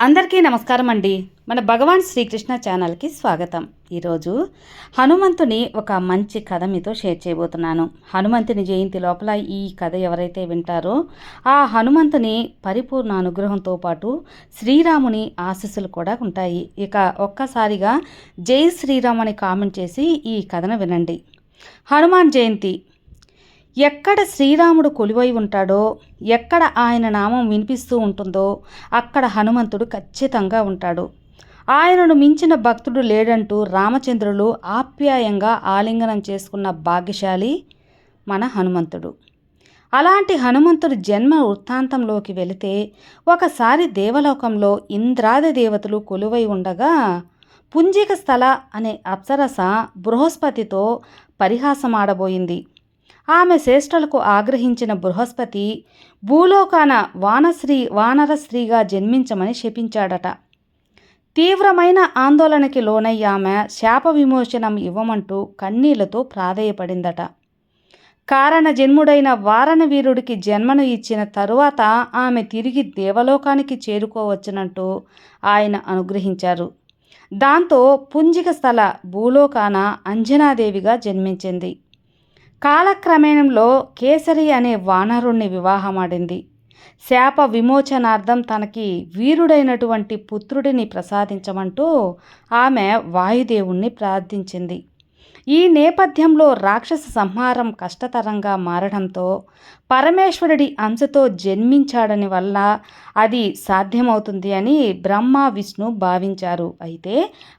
అందరికీ నమస్కారం అండి మన భగవాన్ శ్రీకృష్ణ ఛానల్కి స్వాగతం. ఈరోజు హనుమంతుని ఒక మంచి కథ మీతో షేర్ చేయబోతున్నాను. హనుమంతుని జయంతి లోపల ఈ కథ ఎవరైతే వింటారో ఆ హనుమంతుని పరిపూర్ణ అనుగ్రహంతో పాటు శ్రీరాముని ఆశీస్సులు కూడా ఉంటాయి. ఇక ఒక్కసారిగా జై శ్రీరామ్ అని కామెంట్ చేసి ఈ కథను వినండి. హనుమాన్ జయంతి. ఎక్కడ శ్రీరాముడు కొలువై ఉంటాడో ఎక్కడ ఆయన నామం వినిపిస్తూ ఉంటుందో అక్కడ హనుమంతుడు ఖచ్చితంగా ఉంటాడు. ఆయనను మించిన భక్తుడు లేడంటూ రామచంద్రులు ఆప్యాయంగా ఆలింగనం చేసుకున్న భాగ్యశాలి మన హనుమంతుడు. అలాంటి హనుమంతుడు జన్మ వృత్తాంతంలోకి వెళితే ఒకసారి దేవలోకంలో ఇంద్రాది దేవతలు కొలువై ఉండగా పుంజిక స్థల అనే అప్సరస బృహస్పతితో పరిహాసమాడబోయింది. ఆమె శ్రేష్టలకు ఆగ్రహించిన బృహస్పతి భూలోకాన వానశ్రీ వానరశ్రీగా జన్మించమని శపించాడట. తీవ్రమైన ఆందోళనకి లోనయ్యి ఆమె శాప విమోచనం ఇవ్వమంటూ కన్నీళ్ళతో ప్రాధేయపడిందట. కారణ జన్ముడైన వారణ వీరుడికి జన్మను ఇచ్చిన తరువాత ఆమె తిరిగి దేవలోకానికి చేరుకోవచ్చునంటూ ఆయన అనుగ్రహించారు. దాంతో పుంజిక స్థల భూలోకాన అంజనాదేవిగా జన్మించింది. కాలక్రమేణంలో కేసరి అనే వానరుణ్ణి వివాహమాడింది. శాప విమోచనార్థం తనకి వీరుడైనటువంటి పుత్రుడిని ప్రసాదించమంటూ ఆమె వాయుదేవుణ్ణి ప్రార్థించింది. ఈ నేపథ్యంలో రాక్షస సంహారం కష్టతరంగా మారడంతో పరమేశ్వరుడి అంశతో జన్మించాడని వల్ల అది సాధ్యమవుతుంది అని బ్రహ్మ విష్ణు భావించారు. అయితే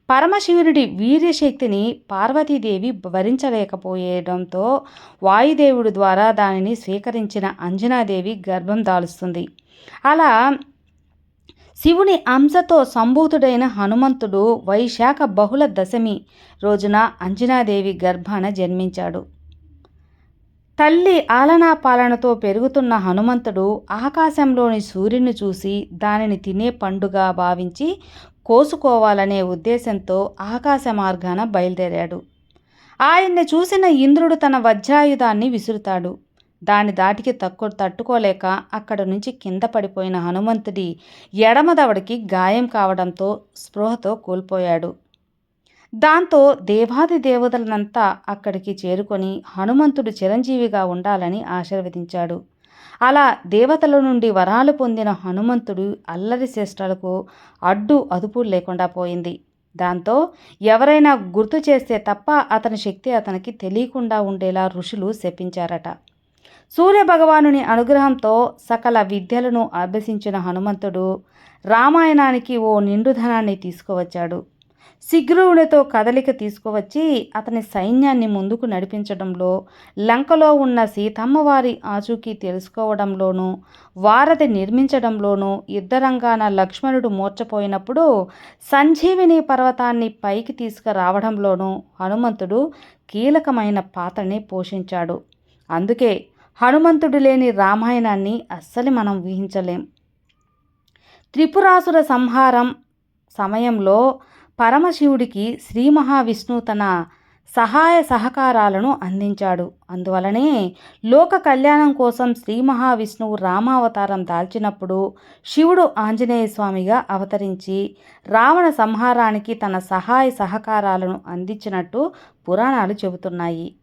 పరమశివుడి వీర్యశక్తిని పార్వతీదేవి భరించలేకపోయడంతో వాయుదేవుడి ద్వారా దానిని స్వీకరించిన అంజనాదేవి గర్భం దాలుస్తుంది. అలా శివుని అంశతో సంభూతుడైన హనుమంతుడు వైశాఖ బహుళ దశమి రోజున అంజనాదేవి గర్భాన జన్మించాడు. తల్లి ఆలనా పాలనతో పెరుగుతున్న హనుమంతుడు ఆకాశంలోని సూర్యుని చూసి దానిని తినే పండుగ భావించి కోసుకోవాలనే ఉద్దేశంతో ఆకాశ మార్గాన బయలుదేరాడు. ఆయన్ని చూసిన ఇంద్రుడు తన వజ్రాయుధాన్ని విసురుతాడు. దాని దాటికి తక్కు తట్టుకోలేక అక్కడ నుంచి కింద పడిపోయిన హనుమంతుడి ఎడమదవడికి గాయం కావడంతో స్పృహతో కోల్పోయాడు. దాంతో దేవాది దేవతలనంతా అక్కడికి చేరుకొని హనుమంతుడు చిరంజీవిగా ఉండాలని ఆశీర్వదించాడు. అలా దేవతల నుండి వరాలు పొందిన హనుమంతుడు అల్లరి శ్రేష్ఠలకు అడ్డు అదుపు లేకుండా పోయింది. దాంతో ఎవరైనా గుర్తు చేస్తే తప్ప అతని శక్తి అతనికి తెలియకుండా ఉండేలా ఋషులు శపించారట. సూర్యభగవానుని అనుగ్రహంతో సకల విద్యలను అభ్యసించిన హనుమంతుడు రామాయణానికి ఓ నిండుధనాన్ని తీసుకువచ్చాడు. శిగ్రువునితో కదలిక తీసుకువచ్చి అతని సైన్యాన్ని ముందుకు నడిపించడంలో లంకలో ఉన్న సీతమ్మవారి ఆచూకీ తెలుసుకోవడంలోనూ వారధి నిర్మించడంలోనూ యుద్ధరంగాన లక్ష్మణుడు మూర్చపోయినప్పుడు సంజీవిని పర్వతాన్ని పైకి తీసుకురావడంలోనూ హనుమంతుడు కీలకమైన పాత్రని పోషించాడు. అందుకే హనుమంతుడు లేని రామాయణాన్ని అస్సలు మనం ఊహించలేం. త్రిపురాసుర సంహారం సమయంలో పరమశివుడికి శ్రీ మహావిష్ణు తన సహాయ సహకారాలను అందించాడు. అందువలనే లోక కళ్యాణం కోసం శ్రీ మహావిష్ణువు రామావతారం దాల్చినప్పుడు శివుడు ఆంజనేయ స్వామిగా అవతరించి రావణ సంహారానికి తన సహాయ సహకారాలను అందించినట్టు పురాణాలు చెబుతున్నాయి.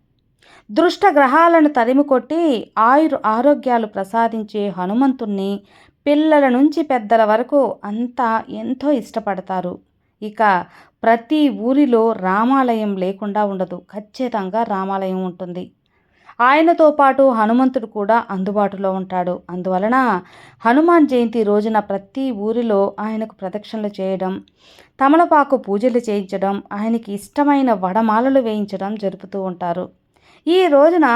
దృష్ట గ్రహాలను తరిమికొట్టి ఆయుర్ ఆరోగ్యాలు ప్రసాదించే హనుమంతుణ్ణి పిల్లల నుంచి పెద్దల వరకు అంతా ఎంతో ఇష్టపడతారు. ఇక ప్రతి ఊరిలో రామాలయం లేకుండా ఉండదు. ఖచ్చితంగా రామాలయం ఉంటుంది. ఆయనతో పాటు హనుమంతుడు కూడా అందుబాటులో ఉంటాడు. అందువలన హనుమాన్ జయంతి రోజున ప్రతి ఊరిలో ఆయనకు ప్రదక్షిణలు చేయడం తమలపాకు పూజలు చేయించడం ఆయనకి ఇష్టమైన వడమాలలు వేయించడం జరుపుతూ ఉంటారు. ఈ రోజున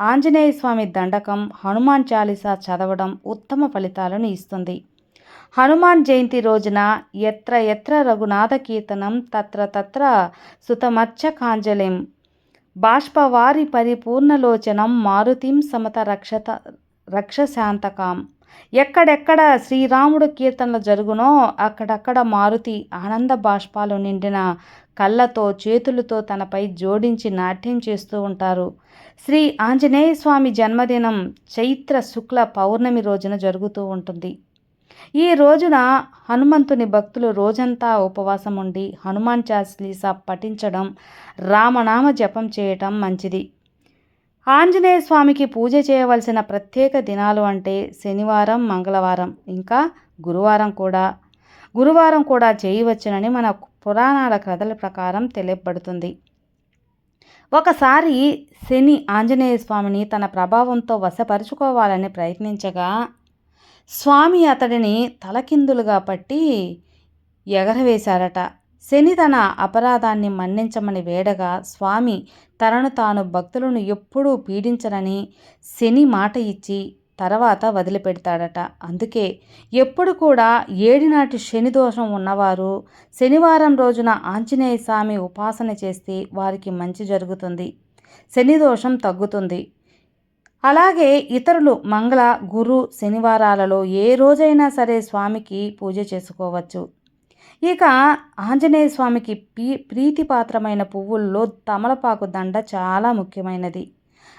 ఆంజనేయ స్వామి దండకం హనుమాన్ చాలీసా చదవడం ఉత్తమ ఫలితాలను ఇస్తుంది. హనుమాన్ జయంతి రోజున ఎత్ర ఎత్ర రఘునాథ కీర్తనం తత్ర తత్ర సుతమచ్చ కాంజలిం. బాష్పవారి పరిపూర్ణలోచనం మారుతిం సమత రక్షత రక్షశాంతకాం. ఎక్కడెక్కడ శ్రీరాముడు కీర్తనలు జరుగునో అక్కడక్కడ మారుతి ఆనంద బాష్పాలు నిండిన కళ్ళతో చేతులతో తనపై జోడించి నాట్యం చేస్తూ ఉంటారు. శ్రీ ఆంజనేయ స్వామి జన్మదినం చైత్ర శుక్ల పౌర్ణమి రోజున జరుగుతూ ఉంటుంది. ఈ రోజున హనుమంతుని భక్తులు రోజంతా ఉపవాసం ఉండి హనుమాన్ చాలీసా పఠించడం రామనామ జపం చేయటం మంచిది. ఆంజనేయ స్వామికి పూజ చేయవలసిన ప్రత్యేక దినాలు అంటే శనివారం మంగళవారం ఇంకా గురువారం కూడా. గురువారం కూడా చేయవచ్చునని మన పురాణాల కథల ప్రకారం తెలియబడుతుంది ఒకసారి శని ఆంజనేయ స్వామిని తన ప్రభావంతో వశపరుచుకోవాలని ప్రయత్నించగా స్వామి అతడిని తలకిందులుగా పట్టి ఎగరవేశారట. శని తన అపరాధాన్ని మన్నించమని వేడగా స్వామి తనను తాను భక్తులను ఎప్పుడూ పీడించరని శని మాట ఇచ్చి తర్వాత వదిలిపెడతాడట. అందుకే ఎప్పుడు కూడా ఏడినాటి శని దోషం ఉన్నవారు శనివారం రోజున ఆంజనేయ స్వామి ఉపాసన చేస్తే వారికి మంచి జరుగుతుంది. శని దోషం తగ్గుతుంది. అలాగే ఇతరులు మంగళ గురు శనివారాలలో ఏ రోజైనా సరే స్వామికి పూజ చేసుకోవచ్చు. ఇక ఆంజనేయ స్వామికి ప్రీతిపాత్రమైన పువ్వుల్లో తమలపాకు దండ చాలా ముఖ్యమైనది.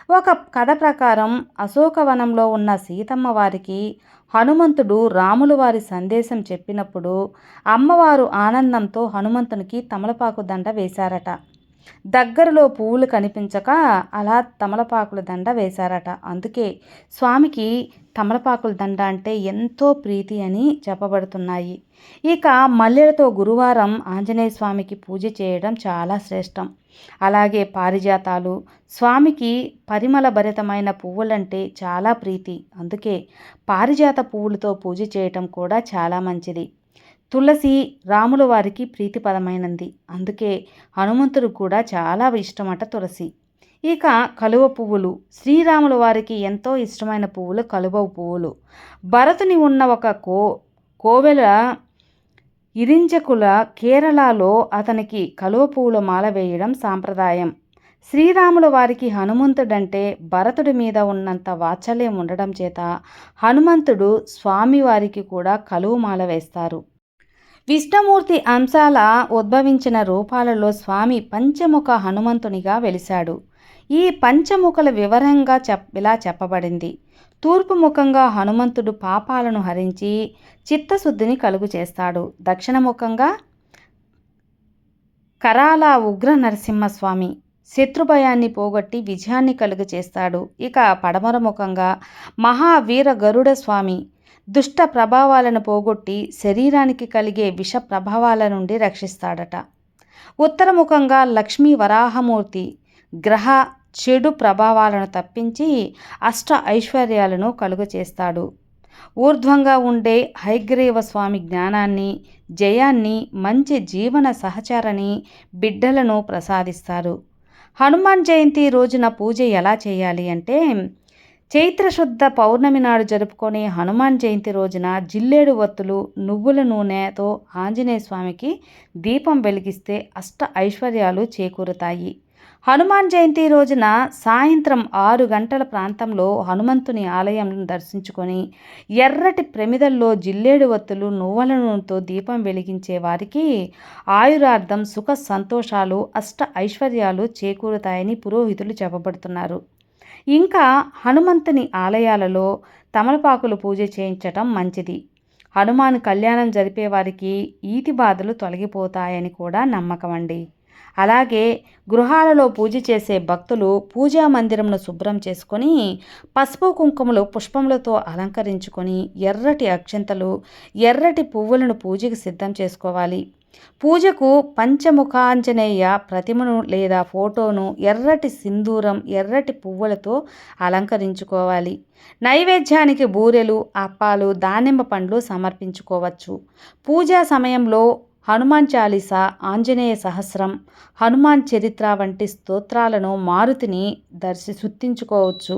ఒక కథ ప్రకారం అశోకవనంలో ఉన్న సీతమ్మ వారికి హనుమంతుడు రాములు వారి సందేశం చెప్పినప్పుడు అమ్మవారు ఆనందంతో హనుమంతునికి తమలపాకు దండ వేశారట. దగ్గరలో పువ్వులు కనిపించక అలా తమలపాకుల దండ వేశారట. అందుకే స్వామికి తమలపాకుల దండ అంటే ఎంతో ప్రీతి అని చెప్పబడుతున్నాయి. ఇక మల్లెలతో గురువారం ఆంజనేయ స్వామికి పూజ చేయడం చాలా శ్రేష్టం. అలాగే పారిజాతాలు స్వామికి పరిమళ భరితమైన పువ్వులంటే చాలా ప్రీతి. అందుకే పారిజాత పువ్వులతో పూజ చేయటం కూడా చాలా మంచిది. తులసి రాముల వారికి ప్రీతిపదమైనది. అందుకే హనుమంతుడు కూడా చాలా ఇష్టమట తులసి. ఇక కలువ పువ్వులు. శ్రీరాముల వారికి ఎంతో ఇష్టమైన పువ్వులు కలువ పువ్వులు. భరతుని ఉన్న ఒక కో కోవెల ఇరించకుల కేరళలో అతనికి కలువ పువ్వుల మాల వేయడం సాంప్రదాయం. శ్రీరాముల వారికి హనుమంతుడంటే భరతుడి మీద ఉన్నంత వాత్సల్యం ఉండడం చేత హనుమంతుడు స్వామివారికి కూడా కలువ మాల వేస్తారు. విష్ణుమూర్తి అంశాల ఉద్భవించిన రూపాలలో స్వామి పంచముఖ హనుమంతునిగా వెలిశాడు. ఈ పంచముఖల వివరంగా చెప్ ఇలా చెప్పబడింది. తూర్పు ముఖంగా హనుమంతుడు పాపాలను హరించి చిత్తశుద్ధిని కలుగు చేస్తాడు. దక్షిణముఖంగా కరాల ఉగ్ర నరసింహస్వామి శత్రుభయాన్ని పోగొట్టి విజయాన్ని కలుగు చేస్తాడు. ఇక పడమర ముఖంగా మహావీర గరుడ స్వామి దుష్ట ప్రభావాలను పోగొట్టి శరీరానికి కలిగే విష ప్రభావాల నుండి రక్షిస్తాడట. ఉత్తరముఖంగా లక్ష్మీ వరాహమూర్తి గ్రహ చెడు ప్రభావాలను తప్పించి అష్ట ఐశ్వర్యాలను కలుగు చేస్తాడు. ఊర్ధ్వంగా ఉండే హైగ్రీవ స్వామి జ్ఞానాన్ని జయాన్ని మంచి జీవన సహచరని బిడ్డలను ప్రసాదిస్తారు. హనుమాన్ జయంతి రోజున పూజ ఎలా చేయాలి అంటే చైత్రశుద్ధ పౌర్ణమి నాడు జరుపుకునే హనుమాన్ జయంతి రోజున జిల్లేడు వత్తులు నువ్వుల నూనెతో ఆంజనేయ స్వామికి దీపం వెలిగిస్తే అష్ట ఐశ్వర్యాలు చేకూరుతాయి. హనుమాన్ జయంతి రోజున సాయంత్రం ఆరు గంటల ప్రాంతంలో హనుమంతుని ఆలయం దర్శించుకొని ఎర్రటి ప్రమిదల్లో జిల్లేడు వత్తులు నువ్వుల నూనెతో దీపం వెలిగించే వారికి ఆయురార్థం సుఖ సంతోషాలు అష్ట ఐశ్వర్యాలు చేకూరుతాయని పురోహితులు చెప్పబడుతున్నారు. ఇంకా హనుమంతుని ఆలయాలలో తమలపాకులు పూజ చేయించటం మంచిది. హనుమాన్ కళ్యాణం జరిపే వారికి ఈతి బాధలు తొలగిపోతాయని కూడా నమ్మకం అండి. అలాగే గృహాలలో పూజ చేసే భక్తులు పూజా మందిరంను శుభ్రం చేసుకొని పసుపు కుంకుమలు పుష్పములతో అలంకరించుకొని ఎర్రటి అక్షంతలు ఎర్రటి పువ్వులను పూజకు సిద్ధం చేసుకోవాలి. పూజకు పంచముఖాంజనేయ ప్రతిమను లేదా ఫోటోను ఎర్రటి సింధూరం ఎర్రటి పువ్వులతో అలంకరించుకోవాలి. నైవేద్యానికి బూరెలు అప్పాలు దానిమ్మ పండ్లు సమర్పించుకోవచ్చు. పూజా సమయంలో హనుమాన్ చాలీసా ఆంజనేయ సహస్రం హనుమాన్ చరిత్ర వంటి స్తోత్రాలను మారుతిని దర్శి సుత్తించుకోవచ్చు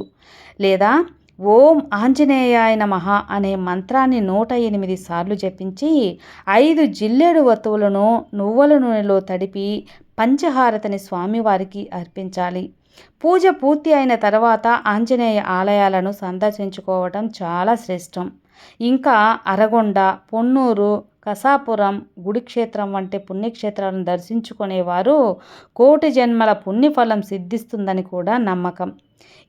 లేదా ఓం ఆంజనేయాయ నమః అనే మంత్రాన్ని నూట ఎనిమిది సార్లు జపించి ఐదు జిల్లేడు వత్తువులను నువ్వుల నూనెలో తడిపి పంచహారతని స్వామివారికి అర్పించాలి. పూజ పూర్తి అయిన తర్వాత ఆంజనేయ ఆలయాలను సందర్శించుకోవటం చాలా శ్రేష్టం. ఇంకా అరగొండ పొన్నూరు కసాపురం గుడిక్షేత్రం వంటి పుణ్యక్షేత్రాలను దర్శించుకునేవారు కోటి జన్మల పుణ్యఫలం సిద్ధిస్తుందని కూడా నమ్మకం.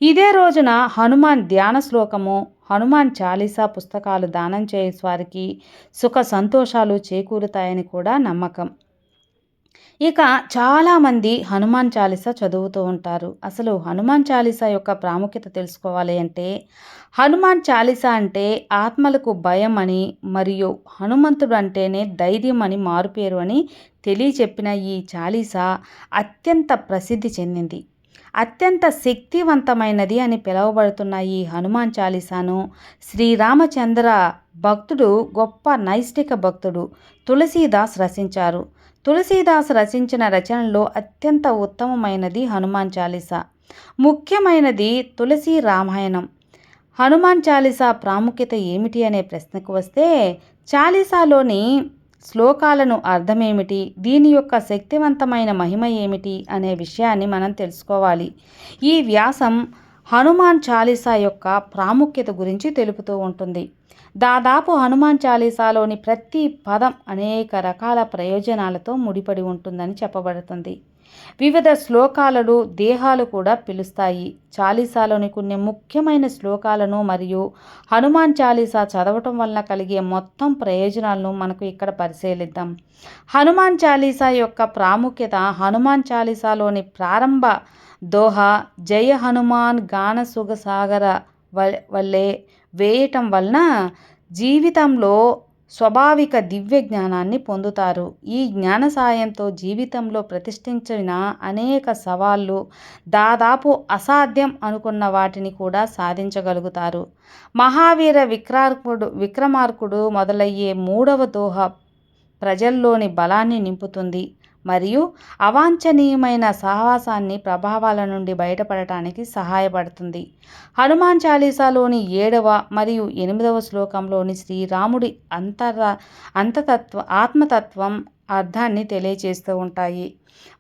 ఇదే రోజున హనుమాన్ ధ్యాన శ్లోకము హనుమాన్ చాలీసా పుస్తకాలు దానం చేసే వారికి సుఖ సంతోషాలు చేకూరుతాయని కూడా నమ్మకం. ఇక చాలామంది హనుమాన్ చాలీసా చదువుతూ ఉంటారు. అసలు హనుమాన్ చాలీసా యొక్క ప్రాముఖ్యత తెలుసుకోవాలి అంటే హనుమాన్ చాలీసా అంటే ఆత్మలకు భయం అని మరియు హనుమంతుడు అంటేనే ధైర్యం అని మారుపేరు అని తెలియచెప్పిన ఈ చాలీసా అత్యంత ప్రసిద్ధి చెందింది. అత్యంత శక్తివంతమైనది అని పిలువబడుతున్న ఈ హనుమాన్ చాలీసాను శ్రీరామచంద్ర భక్తుడు గొప్ప నైష్టిక భక్తుడు తులసీదాస్ రచించారు. తులసీదాస్ రచించిన రచనల్లో అత్యంత ఉత్తమమైనది హనుమాన్ చాలీసా. ముఖ్యమైనది తులసి రామాయణం. హనుమాన్ చాలీసా ప్రాముఖ్యత ఏమిటి అనే ప్రశ్నకు వస్తే చాలీసాలోని శ్లోకాలను అర్థమేమిటి? దీని యొక్క శక్తివంతమైన మహిమ ఏమిటి? అనే విషయాన్ని మనం తెలుసుకోవాలి. ఈ వ్యాసం హనుమాన్ చాలీసా యొక్క ప్రాముఖ్యత గురించి తెలుపుతూ ఉంటుంది. దాదాపు హనుమాన్ చాలీసాలోని ప్రతి పదం అనేక రకాల ప్రయోజనాలతో ముడిపడి ఉంటుందని చెప్పబడుతుంది. వివిధ శ్లోకాలను దేహాలు కూడా పిలుస్తాయి. చాలీసాలోని కొన్ని ముఖ్యమైన శ్లోకాలను మరియు హనుమాన్ చాలీసా చదవటం వలన కలిగే మొత్తం ప్రయోజనాలను మనకు ఇక్కడ పరిశీలిద్దాం. హనుమాన్ చాలీసా యొక్క ప్రాముఖ్యత హనుమాన్ చాలీసాలోని ప్రారంభ దోహ జయ హనుమాన్ గాన సుగసాగర వల్లే వేయటం వలన జీవితంలో స్వాభావిక దివ్య జ్ఞానాన్ని పొందుతారు. ఈ జ్ఞాన సాయంతో జీవితంలో ప్రతిష్ఠించిన అనేక సవాళ్ళు దాదాపు అసాధ్యం అనుకున్న వాటిని కూడా సాధించగలుగుతారు. మహావీర విక్రార్కుడు విక్రమార్కుడు మొదలయ్యే మూడవ దోహ ప్రజల్లోని బలాన్ని నింపుతుంది. మరియు అవాంఛనీయమైన సహవాసాన్ని ప్రభావాల నుండి బయటపడటానికి సహాయపడుతుంది. హనుమాన్ చాలీసాలోని ఏడవ మరియు ఎనిమిదవ శ్లోకంలోని శ్రీరాముడి అంతర అంతతత్వ ఆత్మతత్వం అర్థాన్ని తెలియచేస్తూ ఉంటాయి.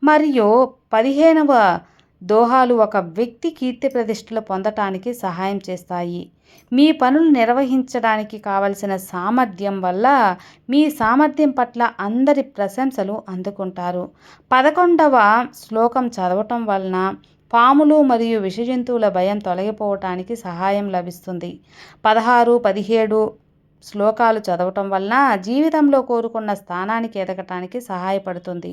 మరియు పదిహేనవ దోహాలు ఒక వ్యక్తి కీర్తి ప్రతిష్టలు పొందటానికి సహాయం చేస్తాయి. మీ పనులు నిర్వహించడానికి కావలసిన సామర్థ్యం వల్ల మీ సామర్థ్యం పట్ల అందరి ప్రశంసలు అందుకుంటారు. పదకొండవ శ్లోకం చదవటం వలన పాములు మరియు విషజంతువుల భయం తొలగిపోవటానికి సహాయం లభిస్తుంది. పదహారు పదిహేడు శ్లోకాలు చదవటం వలన జీవితంలో కోరుకున్న స్థానానికి ఎదగటానికి సహాయపడుతుంది.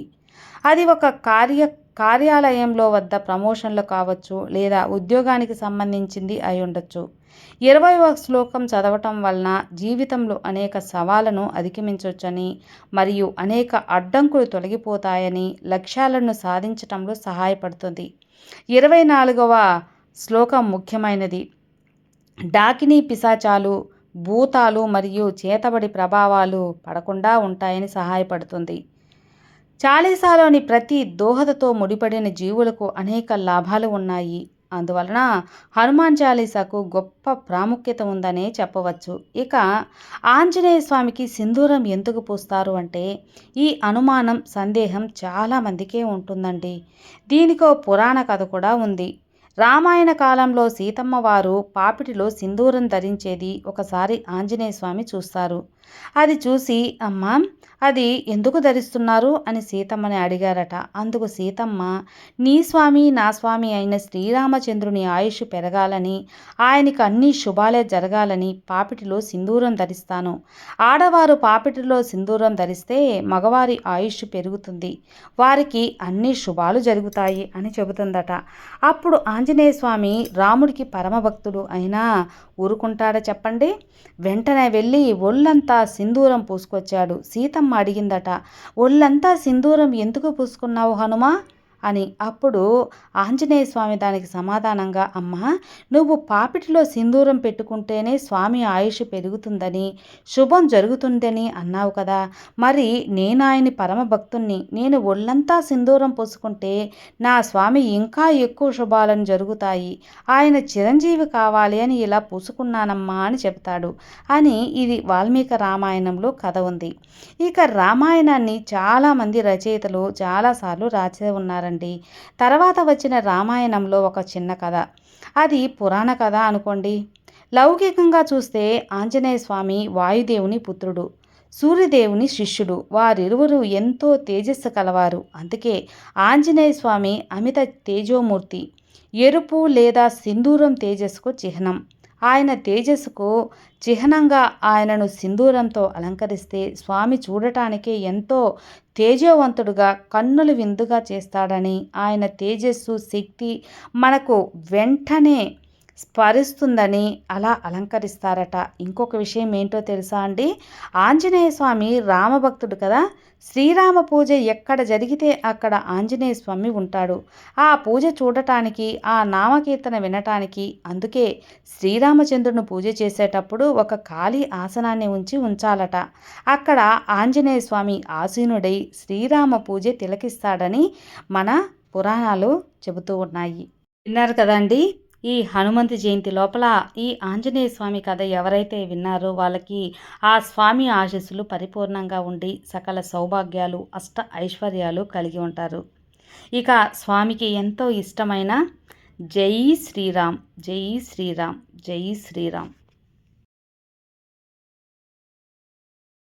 అది ఒక కార్య కార్యాలయంలో వద్ద ప్రమోషన్లు కావచ్చు లేదా ఉద్యోగానికి సంబంధించింది అయి ఉండొచ్చు. ఇరవైవ శ్లోకం చదవటం వలన జీవితంలో అనేక సవాలను అధిగమించవచ్చని మరియు అనేక అడ్డంకులు తొలగిపోతాయని లక్ష్యాలను సాధించటంలో సహాయపడుతుంది. ఇరవై నాలుగవ శ్లోకం ముఖ్యమైనది. డాకినీ పిశాచాలు భూతాలు మరియు చేతబడి ప్రభావాలు పడకుండా ఉంటాయని సహాయపడుతుంది. చాలీసాలోని ప్రతి దోహదతో ముడిపడిన జీవులకు అనేక లాభాలు ఉన్నాయి. అందువలన హనుమాన్ చాలీసాకు గొప్ప ప్రాముఖ్యత ఉందనే చెప్పవచ్చు. ఇక ఆంజనేయ స్వామికి సింధూరం ఎందుకు పూస్తారు అంటే ఈ అనుమానం సందేహం చాలామందికే ఉంటుందండి. దీనికో పురాణ కథ కూడా ఉంది. రామాయణ కాలంలో సీతమ్మ వారు పాపిటిలో సింధూరం ధరించేది ఒకసారి ఆంజనేయ స్వామి చూస్తారు. అది చూసి అమ్మ అది ఎందుకు ధరిస్తున్నారు? అని సీతమ్మని అడిగారట. అందుకు సీతమ్మ నీ స్వామి నా స్వామి అయిన శ్రీరామచంద్రుని ఆయుష్ పెరగాలని ఆయనకి అన్ని శుభాలే జరగాలని పాపిటిలో సింధూరం ధరిస్తాను. ఆడవారు పాపిటిలో సింధూరం ధరిస్తే మగవారి ఆయుష్ పెరుగుతుంది. వారికి అన్ని శుభాలు జరుగుతాయి అని చెబుతుందట. అప్పుడు ఆంజనేయ స్వామి రాముడికి పరమభక్తుడు అయినా ఊరుకుంటాడా చెప్పండి? వెంటనే వెళ్ళి ఒళ్ళంతా సింధూరం పూసుకొచ్చాడు. సీతమ్మ అడిగిందట ఒళ్ళంతా సింధూరం ఎందుకు పూసుకున్నావు హనుమా? అని. అప్పుడు ఆంజనేయ స్వామి దానికి సమాధానంగా అమ్మా నువ్వు పాపిటిలో సింధూరం పెట్టుకుంటేనే స్వామి ఆయుష్ పెరుగుతుందని శుభం జరుగుతుందని అన్నావు కదా. మరి నేను ఆయన పరమభక్తుణ్ణి నేను ఒళ్ళంతా సింధూరం పోసుకుంటే నా స్వామి ఇంకా ఎక్కువ శుభాలను జరుగుతాయి. ఆయన చిరంజీవి కావాలి అని ఇలా పూసుకున్నానమ్మా అని చెప్తాడు అని ఇది వాల్మీకి రామాయణంలో కథ ఉంది. ఇక రామాయణాన్ని చాలామంది రచయితలు చాలాసార్లు రాసే ఉన్నారండి. అనుకోండి తర్వాత వచ్చిన రామాయణంలో ఒక చిన్న కథ. అది పురాణ కథ అనుకోండి. లౌకికంగా చూస్తే ఆంజనేయ స్వామి వాయుదేవుని పుత్రుడు సూర్యదేవుని శిష్యుడు. వారిరువురు ఎంతో తేజస్సు కలవారు. అందుకే ఆంజనేయ స్వామి అమిత తేజోమూర్తి ఎరుపు లేదా సింధూరం తేజస్సుకు చిహ్నం. ఆయన తేజస్సుకు చిహ్నంగా ఆయనను సింధూరంతో అలంకరిస్తే స్వామి చూడటానికి ఎంతో తేజోవంతుడుగా కన్నులు విందుగా చేస్తాడని ఆయన తేజస్సు శక్తి మనకు వెంటనే స్మరిస్తుందని అలా అలంకరిస్తారట. ఇంకొక విషయం ఏంటో తెలుసా అండి? ఆంజనేయ స్వామి రామభక్తుడు కదా? శ్రీరామ పూజ ఎక్కడ జరిగితే అక్కడ ఆంజనేయ స్వామి ఉంటాడు. ఆ పూజ చూడటానికి ఆ నామకీర్తన వినటానికి అందుకే శ్రీరామచంద్రుని పూజ చేసేటప్పుడు ఒక ఖాళీ ఆసనాన్ని ఉంచి ఉంచాలట. అక్కడ ఆంజనేయ స్వామి ఆసీనుడై శ్రీరామ పూజ తిలకిస్తాడని మన పురాణాలు చెబుతూ ఉన్నాయి. విన్నారు కదండి? ఈ హనుమంతు జయంతి లోపల ఈ ఆంజనేయ స్వామి కథ ఎవరైతే విన్నారో వాళ్ళకి ఆ స్వామి ఆశీస్సులు పరిపూర్ణంగా ఉండి సకల సౌభాగ్యాలు అష్ట ఐశ్వర్యాలు కలిగి ఉంటారు. ఇక స్వామికి ఎంతో ఇష్టమైన జై శ్రీరామ్ జై శ్రీరామ్ జై శ్రీరామ్.